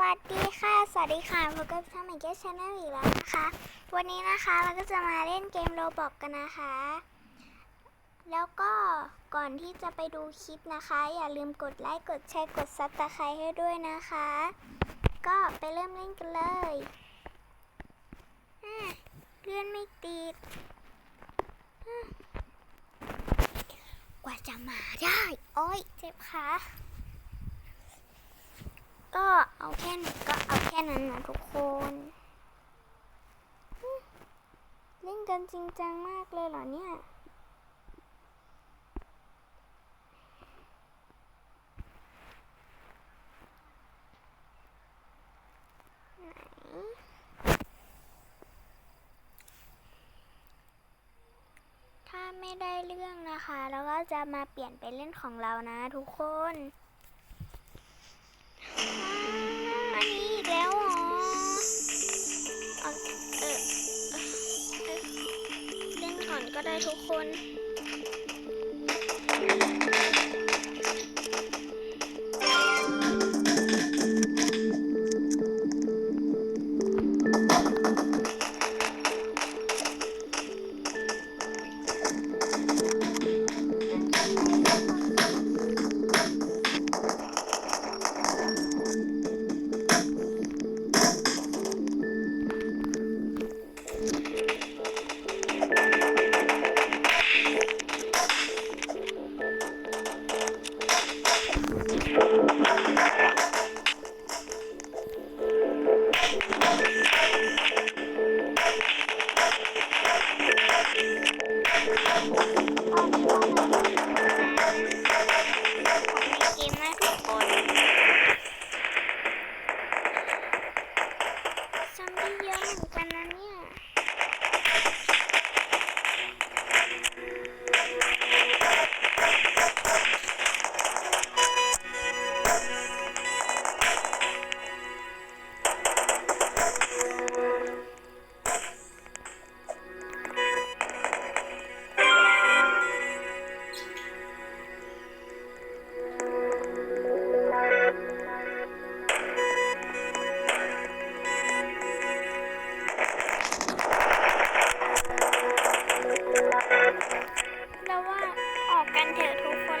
วัสดีค่ะ สวัสดีค่ะพบกับช่องใหม่เกสชาแนลอีกแล้วนะคะ วันนี้นะคะเราก็จะมาเล่นเกมโรบอกกันนะคะ แล้วก็ก่อนที่จะไปดูคลิปนะคะ อย่าลืมกดไลค์ กดแชร์ กดซับสไครต์ให้ด้วยนะคะ ก็ไปเริ่มเล่นกันเลยเลื่อนไม่ติด กว่าจะมาได้ โอ้ยเจ็บขา ก็เอาแค่หนก็เอาแค่นั้นนะทุกคน เล่นกันจริงจังมากเลยเหรอเนี่ยถ้าไม่ได้เรื่องนะคะ แล้วก็จะมาเปลี่ยนไปเล่นของเรานะทุกคน แล้วเหรอเอเอเออเออเล่นก่อนก็ได้ทุกคน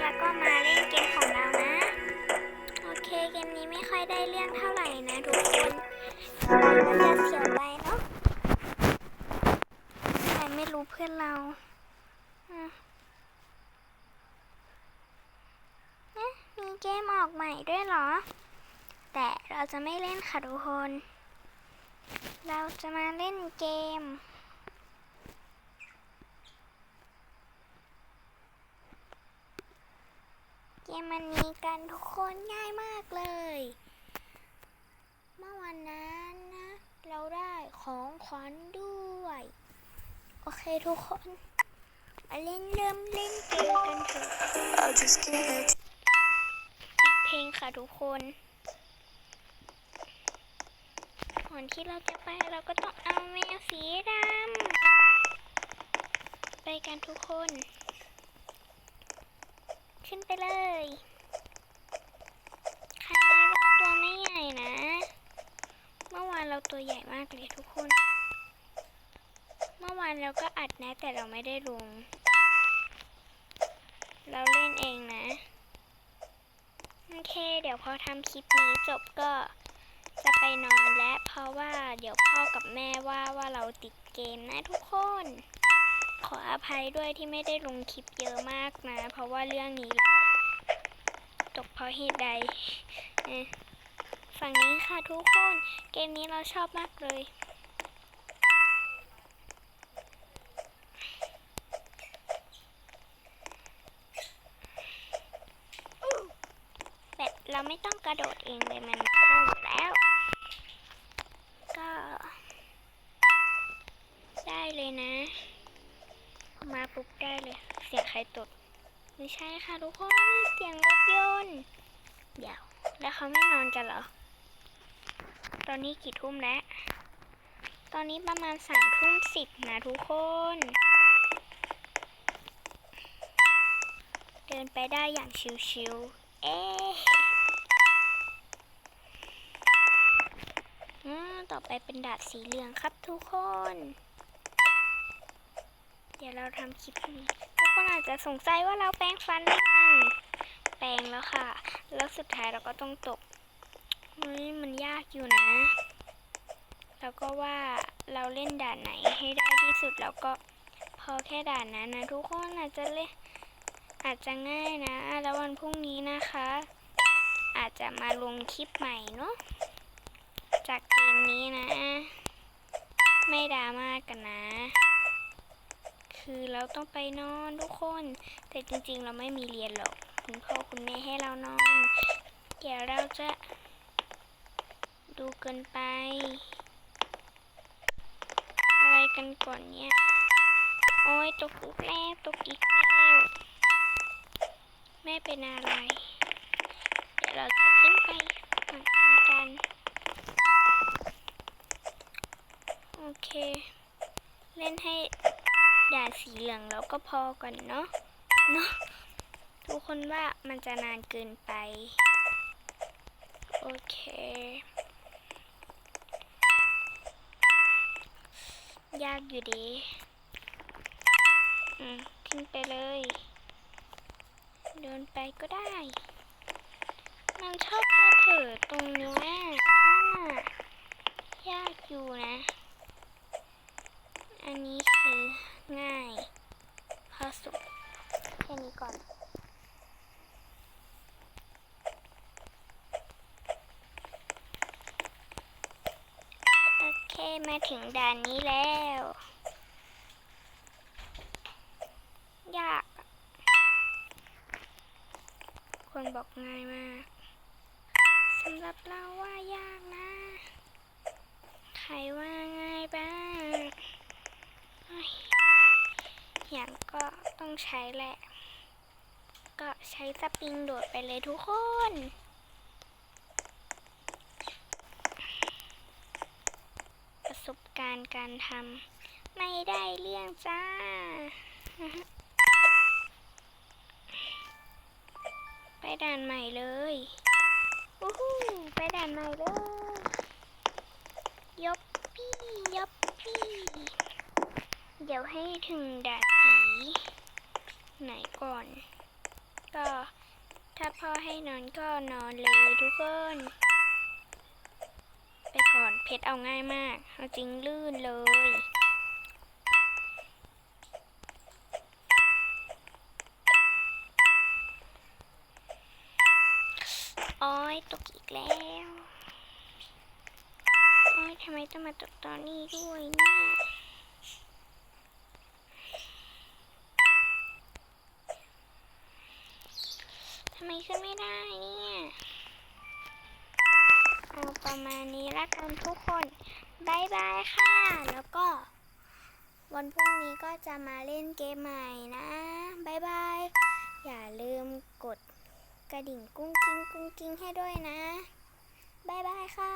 แล้วก็มาเล่นเกมของเรานะ โอเคเกมนี้ไม่ค่อยได้เรื่องเท่าไหร่นะทุกคนมันจะเสียไปเนาะใครไม่รู้เพื่อนเราอืมเอ๊ะมีเกมออกใหม่ด้วยเหรอ แต่เราจะไม่เล่นค่ะทุกคน เราจะมาเล่นเกม เกมมันนี้กันทุกคนง่ายมากเลย เมื่อวันนั้นนะ เราได้ของขวัญด้วย โอเคทุกคน มาเล่นเริ่มเล่นเกมกันเถอะปิดเพลงค่ะทุกคนก่อนที่เราจะไปเราก็ต้องเอาแมวสีดำไปกันทุกคน ขึ้นไปเลยครั้งนี้เราตัวไม่ใหญ่นะ เมื่อวานเราตัวใหญ่มากเลยทุกคน เมื่อวานเราก็อัดนะแต่เราไม่ได้ลง เราเล่นเองนะ โอเค เดี๋ยวพอทำคลิปนี้จบก็จะไปนอนและเพราะว่าเดี๋ยวพ่อกับแม่ว่าว่าเราติดเกมนะทุกคน ขออภัยด้วยที่ไม่ได้ลงคลิปเยอะมากนะ เพราะว่าเรื่องนี้แหละตกเพราะเหตุใด ฝั่งนี้ค่ะทุกคน เกมนี้เราชอบมากเลยแบบเราไม่ต้องกระโดดเองเลยมันเข้าอยู่แล้ว ก็ ได้เลยนะ มาปุ๊บได้เลย เสียงใครตดไม่ใช่ค่ะทุกคนเสียงรถยนต์เดี๋ยว แล้วเขาไม่นอนกันเหรอ ตอนนี้กี่ทุ่มแล้ว ตอนนี้ประมาณสามทุ่มสิบนะทุกคน เดินไปได้อย่างชิวๆ เอ๊ะต่อไปเป็นดาบสีเหลืองครับทุกคน เดี๋ยวเราทำคลิปนี้ทุกคนอาจจะสงสัยว่าเราแปรงฟันหรือยังแปรงแล้วค่ะ แล้วสุดท้ายเราก็ต้องตกเฮ้ยมันยากอยู่นะ แล้วก็ว่าเราเล่นด่านไหนให้ได้ที่สุดแล้วก็พอแค่ด่านนั้นนะ ทุกคนอาจจะเล่นอาจจะง่ายนะ แล้ววันพรุ่งนี้นะคะ อาจจะมาลงคลิปใหม่เนาะจากเกมนี้นะ ไม่ดราม่ากันนะ คือเราต้องไปนอนทุกคน แต่จริงๆ เราไม่มีเรียนหรอก คุณพ่อคุณแม่ให้เรานอน เดี๋ยวเราจะดูเกินไป อะไรกันก่อนเนี่ย โอ้ยตกอีกแล้วตกอีกแล้วแม่เป็นอะไร เดี๋ยวเราจะขึ้นไปฝั่งกันโอเค เล่นให้ ด่านสีเหลืองแล้วก็พอก่อนเนาะเนาะทุกคนว่ามันจะนานเกินไป โอเค ยากอยู่ดีอืมขึ้นไปเลย เดินไปก็ได้ มันชอบมาเถิดตรงนี้อ่ายากอยู่นะ อันนี้คือ ง่ายพอสุดแค่นี้ก่อน โอเค มาถึงด่านนี้แล้ว ยาก คนบอกง่ายมากสำหรับเราว่ายากนะ ใครว่าง่ายบ้างเฮ้ย อย่างก็ต้องใช้แหละ ก็ใช้สปริงโดดไปเลยทุกคนประสบการณ์การทำไม่ได้เรื่องจ้า ไปด่านใหม่เลยวู้ฮู้ไปด่านใหม่เลยยบปี้ยบปี้ เดี๋ยวให้ถึงด่านสีไหนก่อน ก็ถ้าพ่อให้นอนก็นอนเลยทุกคนไปก่อนเพชรเอาง่ายมาก เอาจริงลื่นเลยโอ้ยตกอีกแล้วโอ้ยทำไมต้องมาตกตอนนี้ด้วยเนี่ย ทำ ไมขึ้นไม่ได้เนี่ย เอาประมาณนี้ละกันทุกคนบายบายค่ะ แล้วก็ วันพรุ่งนี้ก็จะมาเล่นเกมใหม่นะบายบาย อย่าลืมกดกระดิ่งกุ้งกิ้งกุ้งกิ้งให้ด้วยนะบายบายค่ะ